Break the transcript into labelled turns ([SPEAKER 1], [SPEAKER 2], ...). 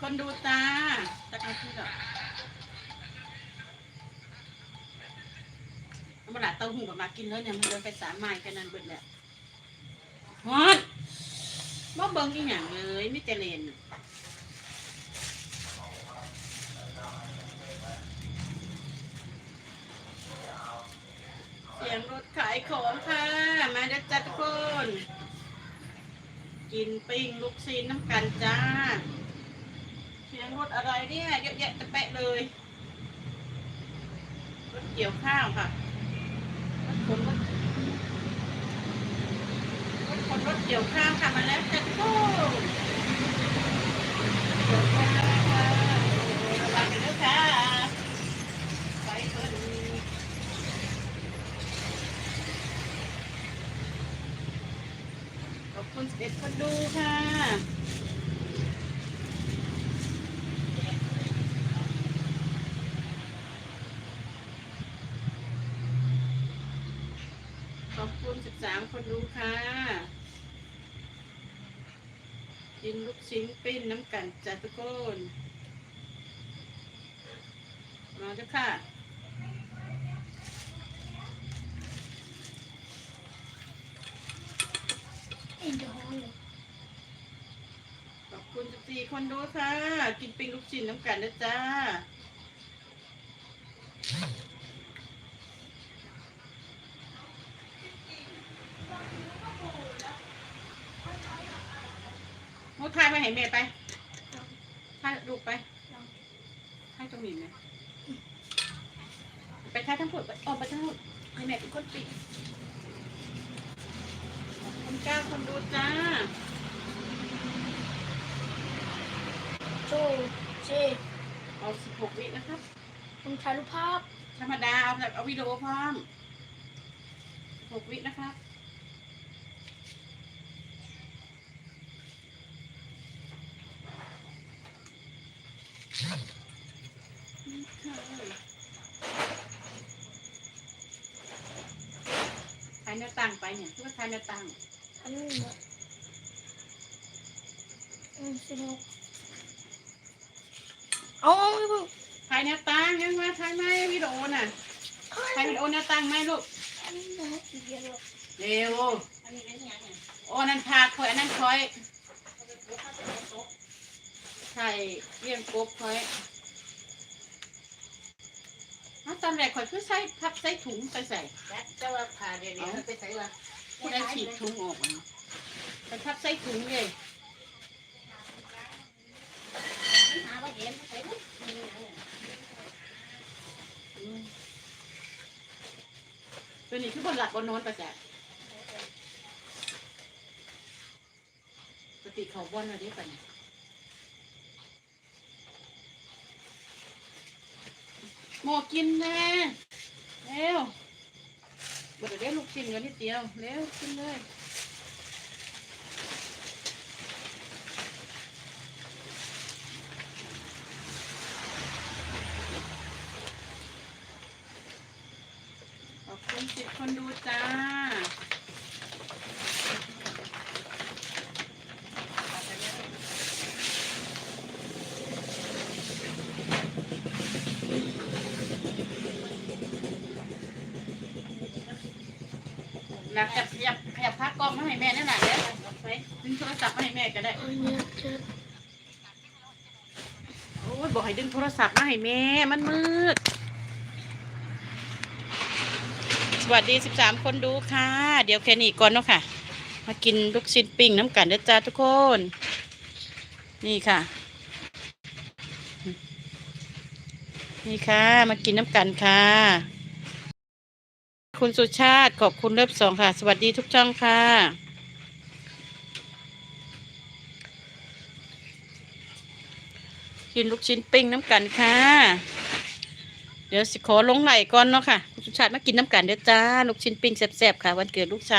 [SPEAKER 1] คนดูจ้าจักนาทีหรอกเอามาละเต้าหู้กับมากินแล้วเนี่ยมันเดินไปสามไม้แค่นั้นเบิดแหละฮอดบ่เบิ่งอีหยังเลยมิแต่เล่นเสียงรถขายของค่ะ มาเด้อจ้าทุกคน กินปิ้งลูกชิ้นน้ำกันจ้า เสียงรถอะไรเนี่ยเยอะแยะตะแปะเลยรถเกี่ยวข้าวค่ะรถขนรถรถขนรถเกี่ยวข้าวค่ะมาแล้วจ้ะโอ้เดี๋ยวก่อนนะคะโอ้ระวังกันด้วยค่ะไปเถอะขอบคุณสเด็จคนดูค่ะ ขอบคุณ สามคนดูค่ะ กินลูกชิ้นปิ้นน้ำกันจ้ะทุกนมาเจ้าค่ะ
[SPEAKER 2] อินดอร์ฮอย
[SPEAKER 1] ขอบคุณสิบสี่คนดูค่ะ กินปิ้งลูกชิ้นน้ำกันนะจ้า โมทายมาให้แม่ไปทายลูกไปทายตรงนี้ไหมไปทายทั้งหมดไปออกไปทั้งหมดให้แม่เป็นคนปิดขอบคุณเก้าคนดูจ้า
[SPEAKER 2] โจเจ
[SPEAKER 1] เอาสิบหกวินะครับ
[SPEAKER 2] ผมถ่ายรูปภาพ
[SPEAKER 1] ธรรมดาเอาแบบเอาวิดีโอพร้อมหกวินะครับ ทายหน้าต่างไปเนี่ยทุกทายหน้าต่าง
[SPEAKER 2] อันนี้นะอืมสิบหกเอาเอาไม่เพิ่ง
[SPEAKER 1] ทายหน้าต่างยังมาทายไหมวิดีโอน่ะทายวิดีโอหน้าต่างไหมลูก
[SPEAKER 2] อันนี้นะอีกเดียว
[SPEAKER 1] เร็ว
[SPEAKER 3] อันนี้เป็นยังไง
[SPEAKER 1] โอ้อันนั่นพาคอยอันนั้นคอยใช่เรียงกบคอย อ้าวตอนแรกคอยคือใส่พับใส่ถุงไปใส่
[SPEAKER 3] แล้วเจ้าว่าผ่าเดี๋ยวนี้มันไปใส่ว่า
[SPEAKER 1] ผู้ใดฉีดถุงออกอะไปพับใส่ถุงเลย
[SPEAKER 3] หาว่าเห็นใส่ปุ๊บนี่นะเนี่ย
[SPEAKER 1] อืมตัวนี้คือบนหลักบนโน้นประจักปกติเขาบนอะไรไปเนี่ย หมอกินแน่เร็วบดเดี๋ยวลูกชิ้นกันนิดเดียวเร็วกินเลยขอบคุณสิบคนดูจ้า หลักจากอยากแอบพักกล้องมาให้แม่นั่นแหละเดี๋ยวเอาไปดึงโทรศัพท์มาให้แม่ก็ได้ โอ้ยบอกให้ดึงโทรศัพท์มาให้แม่ มันมืด สวัสดีสิบสามคนดูค่ะ เดี๋ยวแค่นี้ก่อนเนาะค่ะ มากินลูกชิ้นปิ้งน้ำกันเด้อจ้าทุกคน นี่ค่ะ นี่ค่ะ มากินน้ำกันค่ะ คุณสุชาติขอบคุณเลิฟสองค่ะ สวัสดีทุกช่องค่ะ กินลูกชิ้นปิ้งน้ำกันค่ะ เดี๋ยวสิขอลงไหลก่อนเนาะค่ะ คุณสุชาติมากินน้ำกันเดี๋ยวจ้า ลูกชิ้นปิ้งแซ่บๆค่ะ วันเกิดลูกชาย